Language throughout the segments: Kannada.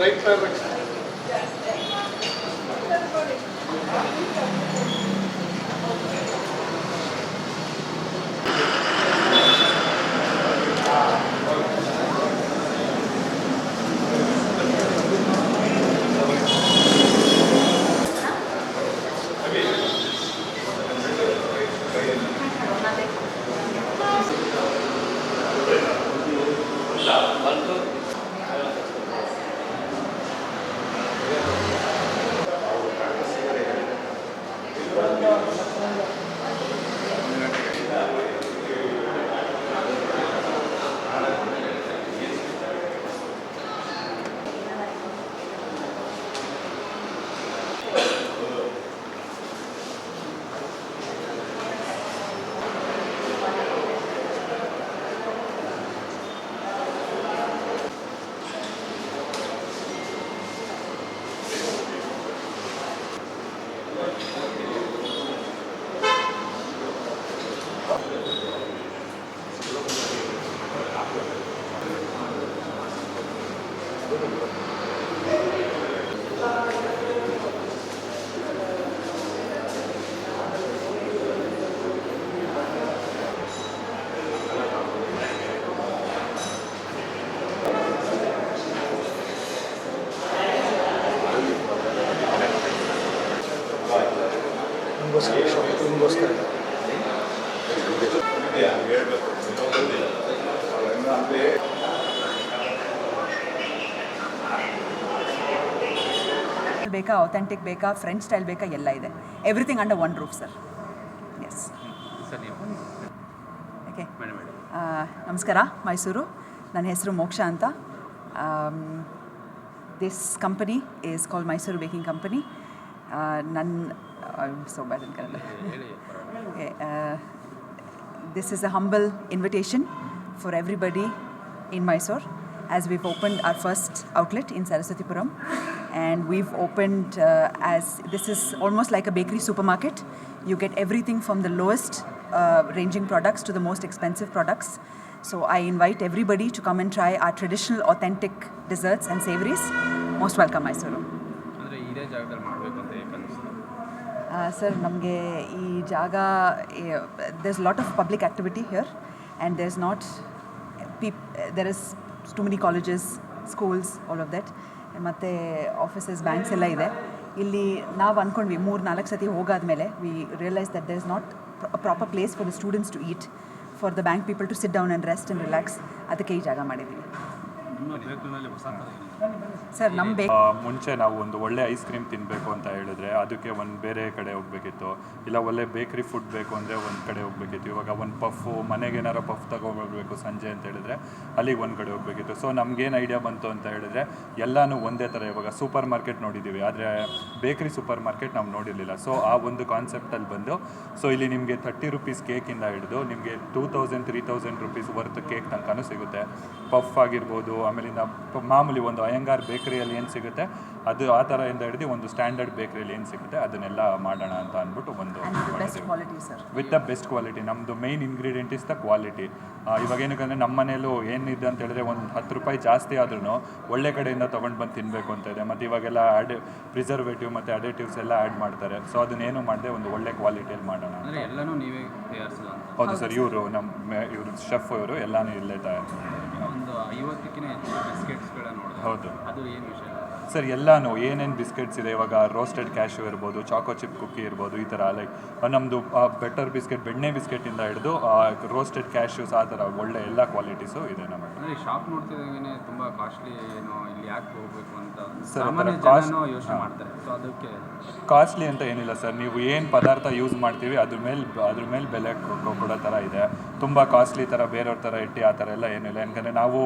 Right direction Yeah, I'm here, but we don't do that. ನಿಮಗೋಸ್ಕರ ಬೇಕಾ ಅಥೆಂಟಿಕ್ ಬೇಕಾ ಫ್ರೆಂಚ್ ಸ್ಟೈಲ್ ಬೇಕಾ ಎಲ್ಲ ಇದೆ. Everything under one roof sir yes okay ನಮಸ್ಕಾರ. ಮೈಸೂರು. ನನ್ನ ಹೆಸರು ಮೋಕ್ಷ ಅಂತ. This company is call Mysuru baking company ನನ್ನ so bad in Kannada. uh, this is a humble invitation for everybody in Mysore. As we've opened our first outlet in Saraswatipuram. And we've opened uh, as this is almost like a bakery supermarket. You get everything from the lowest uh, ranging products to the most expensive products. So I invite everybody to come and try our traditional, authentic desserts and savories. Most welcome, Mysuru. ಅಂದರೆ ಇದೇ ಜಾಗದಲ್ಲಿ ಮಾಡಬೇಕು ಅಂತ ಏಕೆ ಅನಿಸ್ತು ಸರ್ ನಮಗೆ ಈ ಜಾಗ there's lot of public activity here and there is not people there is too many colleges schools all of that ಮತ್ತು ಆಫೀಸಸ್ ಬ್ಯಾಂಕ್ಸ್ ಎಲ್ಲ ಇದೆ. ಇಲ್ಲಿ ನಾವು ಅಂದ್ಕೊಂಡ್ವಿ ಮೂರು, ನಾಲ್ಕು ಸತಿ ಹೋಗಾದ್ಮೇಲೆ we realise that there is not proper place for the students to eat for the bank people to sit down and rest and relax ಅದಕ್ಕೆ ಈ ಜಾಗ ಮಾಡಿದ್ದೀವಿ ಸರ್ ನಮ್ಮ ಆ, ಮುಂಚೆ ನಾವು ಒಂದು ಒಳ್ಳೆ ಐಸ್ ಕ್ರೀಮ್ ತಿನ್ನಬೇಕು ಅಂತ ಹೇಳಿದ್ರೆ ಅದಕ್ಕೆ ಒಂದು ಬೇರೆ ಕಡೆ ಹೋಗ್ಬೇಕಿತ್ತು. ಇಲ್ಲ ಒಳ್ಳೆ ಬೇಕ್ರಿ ಫುಡ್ ಬೇಕು ಅಂದರೆ ಒಂದು ಕಡೆ ಹೋಗ್ಬೇಕಿತ್ತು. ಇವಾಗ ಒಂದು ಪಫ್ ಮನೆಗೆ ಏನಾರ ಪಫ್ ತಗೊಂಡ್ಬರ್ಬೇಕು ಸಂಜೆ ಅಂತ ಹೇಳಿದ್ರೆ ಅಲ್ಲಿಗೆ ಒಂದು ಕಡೆ ಹೋಗ್ಬೇಕಿತ್ತು. ಸೊ ನಮ್ಗೇನು ಐಡಿಯಾ ಬಂತು ಅಂತ ಹೇಳಿದ್ರೆ ಎಲ್ಲಾನು ಒಂದೇ ಥರ ಇವಾಗ ಸೂಪರ್ ಮಾರ್ಕೆಟ್ ನೋಡಿದ್ದೀವಿ ಆದರೆ ಬೇಕ್ರಿ ಸೂಪರ್ ಮಾರ್ಕೆಟ್ ನಾವು ನೋಡಿರಲಿಲ್ಲ. ಸೊ ಆ ಒಂದು ಕಾನ್ಸೆಪ್ಟಲ್ಲಿ ಬಂದು ಸೊ ಇಲ್ಲಿ ನಿಮಗೆ ತರ್ಟಿ ರುಪೀಸ್ ಕೇಕಿಂದ ಹಿಡಿದು ನಿಮಗೆ two thousand three thousand rupees worth cake ತನಕನೂ ಸಿಗುತ್ತೆ. ಪಫ್ ಆಗಿರ್ಬೋದು ಆಮೇಲಿಂದ ಪ- ಮಾಮೂಲಿ ಒಂದು ಅಯ್ಯಂಗಾರ್ ಬೇಕರಿಯಲ್ಲಿ ಏನು ಸಿಗುತ್ತೆ? ಅದು ಆ ಥರದಿಂದ ಹಿಡಿದು ಒಂದು ಸ್ಟ್ಯಾಂಡರ್ಡ್ ಬೇಕರಿಯಲ್ಲಿ ಏನು ಸಿಗುತ್ತೆ? ಅದನ್ನೆಲ್ಲ ಮಾಡೋಣ ಅಂತ ಅಂದ್ಬಿಟ್ಟು ಒಂದು best quality sir with the best quality ನಮ್ಮದು main ingredient is the quality ಇವಾಗ ಏನಕ್ಕೆ ನಮ್ಮ ಮನೇಲೂ ಏನಿದೆ ಅಂತ ಹೇಳಿದ್ರೆ ಒಂದು ಹತ್ತು ರೂಪಾಯಿ ಜಾಸ್ತಿ ಆದ್ರೂ ಒಳ್ಳೆ ಕಡೆಯಿಂದ ತೊಗೊಂಡು ಬಂದು ತಿನ್ನಬೇಕು ಅಂತ ಇದೆ. ಮತ್ತು ಇವಾಗೆಲ್ಲ ಆ್ಯಡ್ ಪ್ರಿಸರ್ವೇಟಿವ್ ಮತ್ತು ಅಡೇಟಿವ್ಸ್ ಎಲ್ಲ ಆ್ಯಡ್ ಮಾಡ್ತಾರೆ. ಸೊ ಅದನ್ನೇನು ಮಾಡಿದೆ ಒಂದು ಒಳ್ಳೆ ಕ್ವಾಲಿಟಿಯಲ್ಲಿ ಮಾಡೋಣ ಎಲ್ಲನೂ ನೀವೇ ಹೌದು ಸರ್ ಇವರು ನಮ್ಮ ಇವರು ಶೆಫ್ ಇವರು ಎಲ್ಲಾನು ಇಲ್ಲೇ ತಯಾರು. ಒಂದು ಐವತ್ತಕ್ಕಿಂತ ಹೆಚ್ಚು ಬಿಸ್ಕೆಟ್ಸ್ಗಳನ್ನ ನೋಡಿದೆ ಹೌದು ಅದು ಏನು ವಿಷಯ ಸರ್ ಎಲ್ಲಾನು ಏನೇನು ಬಿಸ್ಕೆಟ್ಸ್ ಇದೆ? ಇವಾಗ ರೋಸ್ಟೆಡ್ ಕ್ಯಾಶು ಇರ್ಬೋದು ಚಾಕೋ ಚಿಪ್ ಕುಕ್ಕಿ ಇರ್ಬೋದು ಈ ಥರ ಲೈಕ್ ನಮ್ಮದು ಬೆಟರ್ ಬಿಸ್ಕೆಟ್ ಬೆಣ್ಣೆ ಬಿಸ್ಕೆಟಿಂದ ಹಿಡಿದು ರೋಸ್ಟೆಡ್ ಕ್ಯಾಶ್ಯೂಸ್ ಆ ಥರ ಒಳ್ಳೆ ಎಲ್ಲ ಕ್ವಾಲಿಟೀಸು ಇದೆ ನಮ್ಮ ಅಂದರೆ ಶಾಪ್ ನೋಡ್ತಿದ್ದಾಗೇ ತುಂಬ ಕಾಸ್ಟ್ಲಿ ಏನು ಇಲ್ಲಿ ಯಾಕೆ ಹೋಗ್ಬೇಕು ಅಂತ ಸರ್ ಒಂಥರ ಯೋಚನೆ ಮಾಡ್ತಾರೆ. ಸೊ ಅದಕ್ಕೆ ಕಾಸ್ಟ್ಲಿ ಅಂತ ಏನಿಲ್ಲ ಸರ್. ನೀವು ಏನು ಪದಾರ್ಥ ಯೂಸ್ ಮಾಡ್ತೀವಿ ಅದ್ರ ಮೇಲೆ ಅದ್ರ ಮೇಲೆ ಬೆಲೆ ಕೊಡೋ ಥರ ಇದೆ. ತುಂಬ ಕಾಸ್ಟ್ಲಿ ಥರ ಬೇರೆಯವ್ರ ಥರ ಇಟ್ಟು ಆ ಥರ ಎಲ್ಲ ಏನಿಲ್ಲ. ಯಾಕಂದರೆ ನಾವು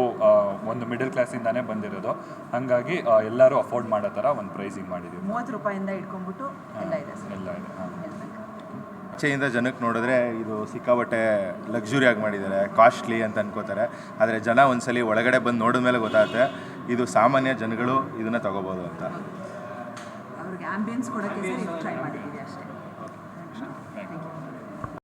ಒಂದು ಮಿಡಲ್ ಕ್ಲಾಸಿಂದಾನೇ ಬಂದಿರೋದು. ಹಾಗಾಗಿ ಆ, ಎಲ್ಲರೂ ಅಫೋರ್ಡ್ ಮಾಡೋ ಥರ ಒಂದು ಪ್ರೈಸಿಂಗ್ ಮಾಡಿದ್ದೀವಿ. ಮೂವತ್ತು ರೂಪಾಯಿಂದ ಇಟ್ಕೊಂಡ್ಬಿಟ್ಟು ಎಲ್ಲ ಇದೆ ಸರ್. ಎಲ್ಲ ಇದೆ ಹಾಂ. ಆಚೆಯಿಂದ ಜನಕ್ಕೆ ನೋಡಿದ್ರೆ ಇದು ಸಿಕ್ಕಾಬಟ್ಟೆ ಲಕ್ಸುರಿಯಾಗಿ ಮಾಡಿದ್ದಾರೆ ಕಾಸ್ಟ್ಲಿ ಅಂತ ಅನ್ಕೋತಾರೆ. ಆದರೆ ಜನ ಒಂದ್ಸಲಿ ಒಳಗಡೆ ಬಂದು ನೋಡಿದ ಮೇಲೆ ಗೊತ್ತಾಗುತ್ತೆ ಇದು ಸಾಮಾನ್ಯ ಜನಗಳು ಇದನ್ನು ತಗೋಬೋದು ಅಂತ. ಅವ್ರಿಗೆ ಆಂಬಿಯನ್ಸ್ ಕೊಡೋಕ್ಕೆ ಟ್ರೈ ಮಾಡಿದ್ದೀವಿ ಅಷ್ಟೇ.